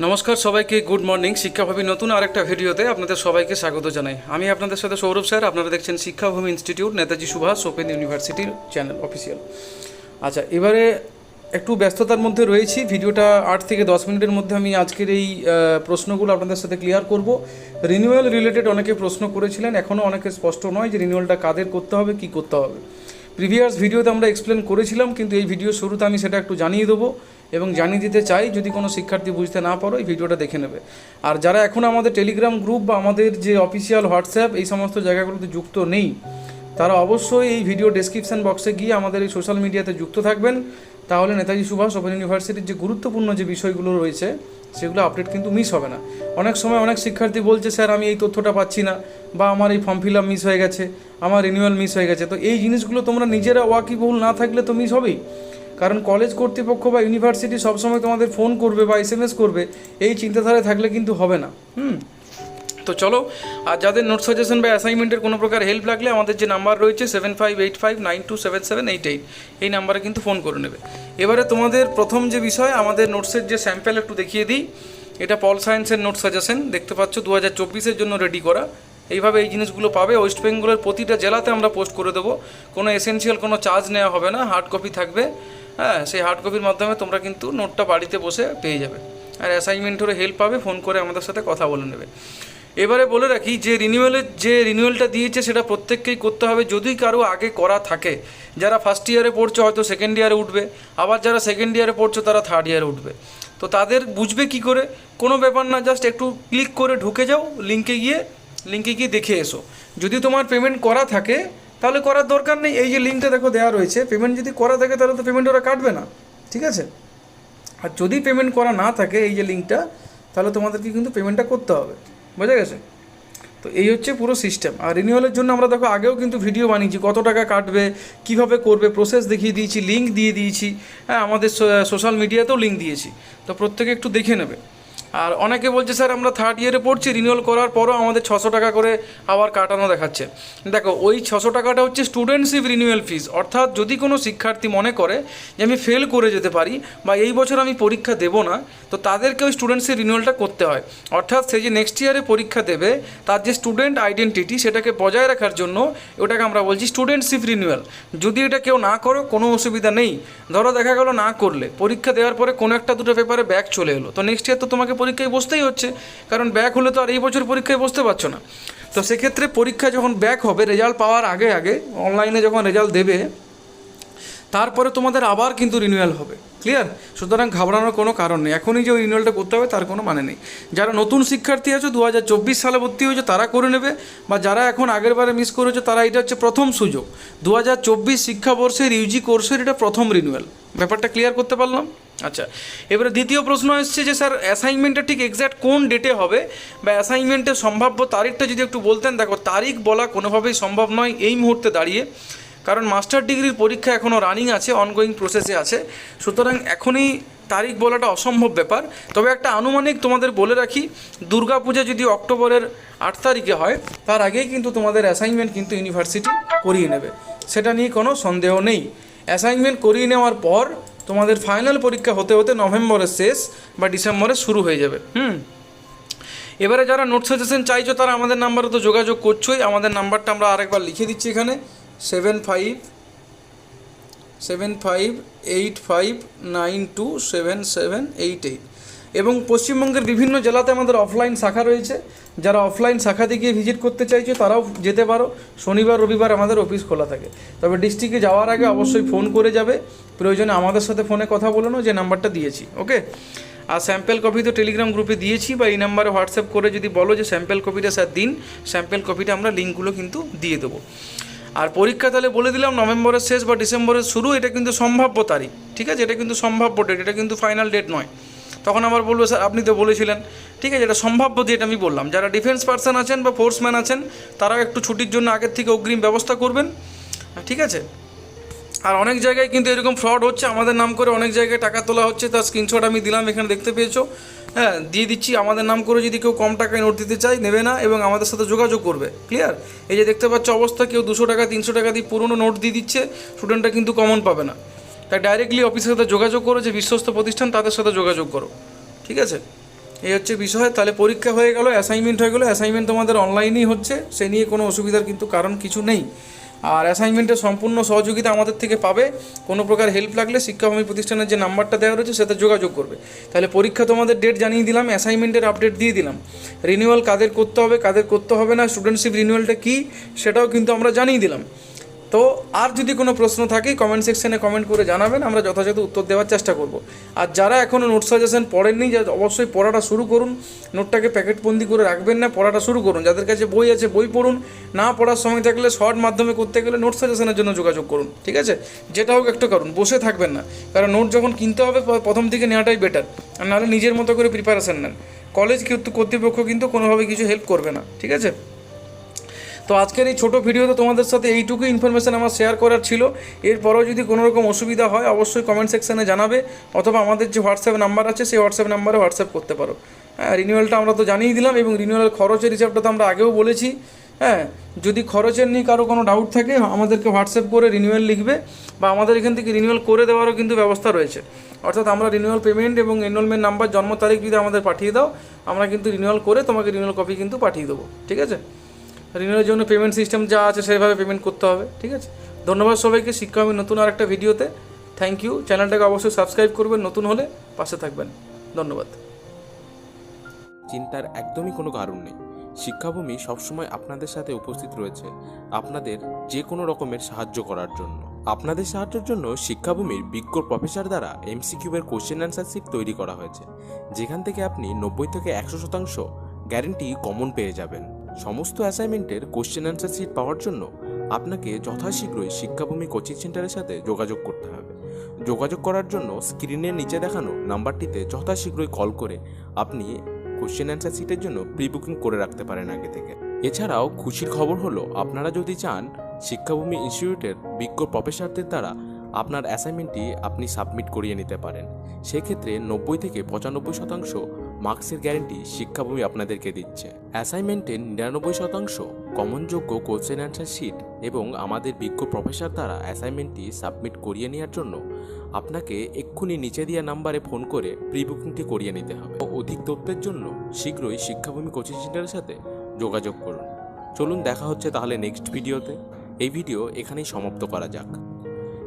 নমস্কার সবাইকে good morning শিক্ষাভূমি নতুন আরেকটা ভিডিওতে আপনাদের সবাইকে স্বাগত জানাই। আমি আপনাদের সাথে সৌরভ স্যার, আপনারা দেখছেন শিক্ষাভূমি ইনস্টিটিউট, নেতাজি সুভাষ, ওপেন ইউনিভার্সিটির চ্যানেল, অফিসিয়াল। আচ্ছা এবারে একটু ব্যস্ততার মধ্যে রয়েছি। ভিডিওটা আট থেকে দশ মিনিটের মধ্যে আমি আজকের এই প্রশ্নগুলো আপনাদের সাথে ক্লিয়ার করব। রিনিউয়াল রিলেটেড অনেকে প্রশ্ন করেছিলেন এখনও অনেকে স্পষ্ট নয় যে রিনিউয়ালটা কাদের করতে হবে, কি করতে হবে। প্রিভিয়াস ভিডিওতে আমরা এক্সপ্লেন করেছিলাম, কিন্তু এই ভিডিও শুরুতে আমি সেটা একটু জানিয়ে দেবো এবং জানিয়ে দিতে চাই, যদি কোনো শিক্ষার্থী বুঝতে না পারো, এই ভিডিওটা দেখে নেবে। আর যারা এখন আমাদের টেলিগ্রাম গ্রুপ বা আমাদের যে অফিসিয়াল হোয়াটসঅ্যাপ এই সমস্ত জায়গাগুলোতে যুক্ত নেই তারা অবশ্যই এই ভিডিও ডেসক্রিপশন বক্সে গিয়ে আমাদের এই সোশ্যাল মিডিয়াতে যুক্ত থাকবেন। তাহলে নেতাজি সুভাষ ওপেন ইউনিভার্সিটির যে গুরুত্বপূর্ণ যে বিষয়গুলো রয়েছে, সেগুলো আপডেট কিন্তু মিস হবে না। অনেক সময় অনেক শিক্ষার্থী বলছে, স্যার, আমি এই তথ্যটা পাচ্ছি না বা আমার এই ফর্ম ফিল আপ মিস হয়ে গেছে, আমার রিনিউয়াল মিস হয়ে গেছে। তো এই জিনিসগুলো তোমরা নিজেরা ওয়াকিবহুল না থাকলে তো মিস হবেই। কারণ কলেজ কর্তৃপক্ষ বা ইউনিভার্সিটি সবসময় তোমাদের ফোন করবে বা এস করবে, এই চিন্তাধারায় থাকলে কিন্তু হবে না। হুম? তো চলো, আর যাদের নোট সাজেশন বা অ্যাসাইনমেন্টের কোনো প্রকার হেল্প লাগলে আমাদের যে নাম্বার রয়েছে seven five eight five nine two seven seven eight eight এই নাম্বারে কিন্তু ফোন করে নেবে। এবারে তোমাদের প্রথম যে বিষয়, আমাদের নোটসের যে স্যাম্পেল একটু দেখিয়ে দিই। এটা পল সায়েন্সের নোট সাজেশন দেখতে পাচ্ছ দু হাজার চব্বিশের জন্য রেডি করা। এইভাবে এই জিনিসগুলো পাবে। ওয়েস্ট বেঙ্গলের প্রতিটা জেলাতে আমরা পোস্ট করে দেবো। কোনো এসেনশিয়াল কোনো চার্জ নেওয়া হবে না হার্ড কপি থাকবে। হ্যাঁ সেই হার্ড কপির মাধ্যমে তোমরা কিন্তু নোটটা বাড়িতে বসে পেয়ে যাবে। আর অ্যাসাইনমেন্টেরও হেল্প পাবে ফোন করে আমাদের সাথে কথা বলে নেবে। এবারে বলে রাখি, যে রিনিউয়ালের যে রিনিউয়ালটা দিয়েছে সেটা প্রত্যেককেই করতে হবে। যদি কারও আগে করা থাকে, যারা ফার্স্ট ইয়ারে পড়ছে হয়তো সেকেন্ড ইয়ারে উঠবে, আবার যারা সেকেন্ড ইয়ারে পড়ছে তারা থার্ড ইয়ারে উঠবে। তো তাদের বুঝবে কি করে? কোনো ব্যাপার না জাস্ট একটু ক্লিক করে ঢুকে যাও লিঙ্কে গিয়ে লিঙ্কে গিয়ে দেখে এসো। যদি তোমার পেমেন্ট করা থাকে, তাহলে করার দরকার নেই। এই যে লিঙ্কটা দেখো দেওয়া রয়েছে পেমেন্ট যদি করা থাকে, তাহলে তো পেমেন্ট ওরা কাটবে না। ঠিক আছে? আর যদি পেমেন্ট করা না থাকে, এই যে লিঙ্কটা তাহলে তোমাদেরকে কিন্তু পেমেন্টটা করতে হবে। বোঝা গেছে? তো এই হচ্ছে পুরো সিস্টেম আর রিনিউয়ালের জন্য আমরা দেখো আগেও কিন্তু ভিডিও বানিয়েছি, কত টাকা কাটবে, কীভাবে করবে প্রসেস দেখিয়ে দিয়েছি লিঙ্ক দিয়ে দিয়েছি। হ্যাঁ আমাদের সোশ্যাল মিডিয়াতেও লিঙ্ক দিয়েছি। তো প্রত্যেকে একটু দেখে নেবে। আর অনেকে বলছে, স্যার, আমরা থার্ড ইয়ারে পড়ছি রিনিউয়াল করার পরও আমাদের ছশো টাকা করে আবার কাটানো দেখাচ্ছে। দেখো, ওই ছশো টাকাটা হচ্ছে স্টুডেন্টশিপ রিনিউয়াল ফিস অর্থাৎ যদি কোনো শিক্ষার্থী মনে করে যে, আমি ফেল করে যেতে পারি বা এই বছর আমি পরীক্ষা দেবো না, তো তাদেরকে ওই স্টুডেন্টশিপ রিনিউয়ালটা করতে হয়। অর্থাৎ সে যে নেক্সট ইয়ারে পরীক্ষা দেবে, তার যে স্টুডেন্ট আইডেন্টিটি সেটাকে বজায় রাখার জন্য ওটাকে আমরা বলছি স্টুডেন্টশিপ রিনিউয়াল যদি এটা কেউ না করো, কোনো অসুবিধা নেই। ধরো, দেখা গেলো না করলে, পরীক্ষা দেওয়ার পরে কোনো একটা দুটো পেপারে ব্যাক চলে এলো। তো নেক্সট ইয়ার তো তোমাকে পরীক্ষায় বসতেই হচ্ছে, কারণ ব্যাক হলে তো আর এই বছর পরীক্ষায় বসতে পারছ না। তো সেক্ষেত্রে পরীক্ষা যখন ব্যাক হবে রেজাল্ট পাওয়ার আগে আগে অনলাইনে যখন রেজাল্ট দেবে তারপরে তোমাদের আবার কিন্তু রিনিউয়াল হবে। ক্লিয়ার সুতরাং ঘাবড়ানোর কোনো কারণ নেই। এখনই যে ওই রিনিউয়ালটা করতে হবে, তার কোনো মানে নেই। যারা নতুন শিক্ষার্থী আছো দু হাজার চব্বিশ সালে ভর্তি হয়েছে, তারা করে নেবে। বা যারা এখন আগের বারে মিস করেছে, তারা এটা হচ্ছে প্রথম সুযোগ। দু হাজার চব্বিশ শিক্ষাবর্ষের ইউজি কোর্সের এটা প্রথম রিনিউয়াল ব্যাপারটা ক্লিয়ার করতে পারলাম? আচ্ছা। এবারে দ্বিতীয় প্রশ্ন এসছে যে, স্যার অ্যাসাইনমেন্টটা ঠিক এক্স্যাক্ট কোন ডেটে হবে? বা অ্যাসাইনমেন্টের সম্ভাব্য তারিখটা যদি একটু বলতেন, দেখো, তারিখ বলা কোনোভাবেই সম্ভব নয় এই মুহূর্তে দাঁড়িয়ে। কারণ মাস্টার ডিগ্রির পরীক্ষা এখনও রানিং আছে অনগোয়িং প্রসেসে আছে। সুতরাং এখনই তারিখ বলাটা অসম্ভব ব্যাপার। তবে একটা আনুমানিক তোমাদের বলে রাখি দুর্গাপূজা যদি অক্টোবরের আট তারিখে হয়, তার আগেই কিন্তু তোমাদের অ্যাসাইনমেন্ট কিন্তু ইউনিভার্সিটি করিয়ে নেবে। সেটা নিয়ে কোনো সন্দেহ নেই। অ্যাসাইনমেন্ট করিয়ে নেওয়ার পর তোমাদের ফাইনাল পরীক্ষা হতে হতে নভেম্বরের শেষ বা ডিসেম্বরে শুরু হয়ে যাবে। হুম। এবারে যারা নোট সাজেশন চাইছো, তারা আমাদের নাম্বারে তো যোগাযোগ করছোই। আমাদের নাম্বারটা আমরা আরেকবার লিখে দিচ্ছি এখানে। Seven five seven five eight five nine two seven seven eight eight এবং পশ্চিমবঙ্গের বিভিন্ন জেলাতে আমাদের অফলাইন শাখা রয়েছে। যারা অফলাইন শাখাতে গিয়ে ভিজিট করতে চাইছে, তারাও যেতে পারো। শনিবার, রবিবার আমাদের অফিস খোলা থাকে। তবে ডিস্ট্রিক্টে যাওয়ার আগে অবশ্যই ফোন করে যাবে। প্রয়োজনে আমাদের সাথে ফোনে কথা বলে যে নাম্বারটা দিয়েছি ওকে আর স্যাম্পেল কপি তো টেলিগ্রাম গ্রুপে দিয়েছি, বা এই নাম্বারে হোয়াটসঅ্যাপ করে যদি বলো যে স্যাম্পেল কপিটা স্যার দিন স্যাম্পেল কপিটা আমরা লিঙ্কগুলো কিন্তু দিয়ে দেবো। আর পরীক্ষা তাহলে বলে দিলাম নভেম্বরের শেষ বা ডিসেম্বরের শুরু, এটা কিন্তু সম্ভাব্য তারিখ, ঠিক আছে? এটা কিন্তু সম্ভাব্য ডেট এটা কিন্তু ফাইনাল ডেট নয়। তখন আবার বলব, স্যার, আপনি তো বলেছিলেন। ঠিক আছে, এটা সম্ভাব্য ডেট আমি বললাম। যারা ডিফেন্স পার্সন আছেন বা ফোর্সম্যান আছেন, তারাও একটু ছুটির জন্য আগের থেকে অগ্রিম ব্যবস্থা করবেন, ঠিক আছে? আর অনেক জায়গায় কিন্তু এরকম ফ্রড হচ্ছে, আমাদের নাম করে অনেক জায়গায় টাকা তোলা হচ্ছে, তার স্ক্রিনশট আমি দিলাম, এখানে দেখতে পেয়েছ। হ্যাঁ দিয়ে দিচ্ছি, আমাদের নাম করে যদি কেউ কম টাকায় নোট দিতে চায়, নেবে না এবং আমাদের সাথে যোগাযোগ করবে ক্লিয়ার এই যে দেখতে পাচ্ছ অবস্থা, কেউ দুশো টাকা, তিনশো টাকা দিয়ে পুরনো নোট দিয়ে দিচ্ছে স্টুডেন্টরা কিন্তু কমন পাবে না। তাই ডাইরেক্টলি অফিসের সাথে যোগাযোগ করো, যে বিশ্বস্ত প্রতিষ্ঠান, তাদের সাথে যোগাযোগ করো, ঠিক আছে? এই হচ্ছে বিষয়, তাহলে পরীক্ষা হয়ে গেল অ্যাসাইনমেন্ট হয়ে গেলো অ্যাসাইনমেন্ট তোমাদের অনলাইনেই হচ্ছে, সে নিয়ে কোনো অসুবিধার কিন্তু কারণ কিছু নেই। আর অ্যাসাইনমেন্টের সম্পূর্ণ সহযোগিতা আমাদের থেকে পাবে। কোনো প্রকার হেল্প লাগলে শিক্ষাভূমি প্রতিষ্ঠানের যে নাম্বারটা দেওয়া রয়েছে সেটা যোগাযোগ করবে। তাহলে পরীক্ষা তোমাদের ডেট জানিয়ে দিলাম, অ্যাসাইনমেন্টের আপডেট দিয়ে দিলাম। রিনিউয়াল কাদের করতে হবে, কাদের করতে হবে না স্টুডেন্টশিপ রিনিউয়ালটা কী, সেটাও কিন্তু আমরা জানিয়ে দিলাম। তো আর যদি কোনো প্রশ্ন থাকে কমেন্ট সেকশনে কমেন্ট করে জানাবেন, আমরা যথাযথ উত্তর দেওয়ার চেষ্টা করব। আর যারা এখনও নোট সাজেশন পড়েননি, যা অবশ্যই পড়াটা শুরু করুন। নোটটাকে প্যাকেটবন্দি করে রাখবেন না, পড়াটা শুরু করুন। যাদের কাছে বই আছে, বই পড়ুন। না পড়ার সময় থাকলে শর্ট মাধ্যমে করতে গেলে নোট সাজেশনের জন্য যোগাযোগ করুন, ঠিক আছে? যেটা হোক একটা করুন, বসে থাকবেন না। কারণ নোট যখন কিনতে হবে প্রথম থেকে নেওয়াটাই বেটার আর নাহলে নিজের মতো করে প্রিপারেশন নেন। কলেজ কর্তৃপক্ষ কিন্তু কোনোভাবে কিছু হেল্প করবে না, ঠিক আছে? তো আজকের এই ছোটো ভিডিওতে তোমাদের সাথে এইটুকু ইনফরমেশান আমার শেয়ার করার ছিল। এরপরেও যদি কোনো রকম অসুবিধা হয়, অবশ্যই কমেন্ট সেকশানে জানাবে, অথবা আমাদের যে হোয়াটসঅ্যাপ নাম্বার আছে, সেই হোয়াটসঅ্যাপ নাম্বারে হোয়াটসঅ্যাপ করতে পারো। হ্যাঁ রিনিউয়ালটা আমরা তো জানিয়ে দিলাম এবং রিনিউয়ালের খরচের হিসাবটা তো আমরা আগেও বলেছি। হ্যাঁ যদি খরচের নিয়ে কারও কোনো ডাউট থাকে, আমাদেরকে হোয়াটসঅ্যাপ করে রিনিউয়াল লিখবে বা আমাদের এখান থেকে রিনিউয়াল করে দেওয়ারও কিন্তু ব্যবস্থা রয়েছে। অর্থাৎ আমরা রিনিউয়াল পেমেন্ট এবং এনরোলমেন্ট নাম্বার জন্ম তারিখ যদি আমাদের পাঠিয়ে দাও, আমরা কিন্তু রিনিউয়াল করে তোমাকে রিনিউয়াল কপি কিন্তু পাঠিয়ে দেবো। ঠিক আছে? ঋণের জন্য পেমেন্ট সিস্টেম যা আছে সেভাবে পেমেন্ট করতে হবে, ঠিক আছে? ধন্যবাদ সবাইকে, শিক্ষা হবে নতুন আর একটা ভিডিওতে। থ্যাংক ইউ চ্যানেলটাকে অবশ্যই সাবস্ক্রাইব করবেন, নতুন হলে পাশে থাকবেন। ধন্যবাদ। চিন্তার একদমই কোনো কারণ নেই। শিক্ষাভূমি সবসময় আপনাদের সাথে উপস্থিত রয়েছে, আপনাদের যে কোনো রকমের সাহায্য করার জন্য। আপনাদের সাহায্যের জন্য শিক্ষাভূমির বিজ্ঞ প্রফেসর দ্বারা এমসিকিউবের কোশ্চেন অ্যান্সার সিট তৈরি করা হয়েছে, যেখান থেকে আপনি নব্বই থেকে একশো শতাংশ গ্যারেন্টি কমন পেয়ে যাবেন। সমস্ত অ্যাসাইনমেন্টের কোশ্চেন অ্যান্সার সিট পাওয়ার জন্য আপনাকে যথাশীঘ্রই শিক্ষাভূমি কোচিং সেন্টারের সাথে যোগাযোগ করতে হবে। যোগাযোগ করার জন্য স্ক্রিনের নিচে দেখানো নাম্বারটিতে যথাশীঘ্রই কল করে আপনি কোশ্চেন অ্যান্সার সিটের জন্য প্রি বুকিং করে রাখতে পারেন আগে থেকে। এছাড়াও খুশির খবর হলো, আপনারা যদি চান শিক্ষাভূমি ইনস্টিটিউটের বিজ্ঞ প্রফেসরদের দ্বারা আপনার অ্যাসাইনমেন্টটি আপনি সাবমিট করিয়ে নিতে পারেন। সেক্ষেত্রে নব্বই থেকে পঁচানব্বই শতাংশ মার্কসের গ্যারেন্টি শিক্ষাভূমি আপনাদেরকে দিচ্ছে। অ্যাসাইনমেন্টের নিরানব্বই শতাংশ কমনযোগ্য কোশ্চেন অ্যান্সার শিট এবং আমাদের বিজ্ঞ প্রফেসর দ্বারা অ্যাসাইনমেন্টটি সাবমিট করিয়ে নেওয়ার জন্য আপনাকে এক্ষুনি নিচে দেওয়া নাম্বারে ফোন করে প্রি বুকিংটি করিয়ে নিতে হবে। অধিক তথ্যের জন্য শীঘ্রই শিক্ষাভূমি কোচিং সেন্টারের সাথে যোগাযোগ করুন। চলুন দেখা হচ্ছে তাহলে নেক্সট ভিডিওতে। এই ভিডিও এখানেই সমাপ্ত করা যাক।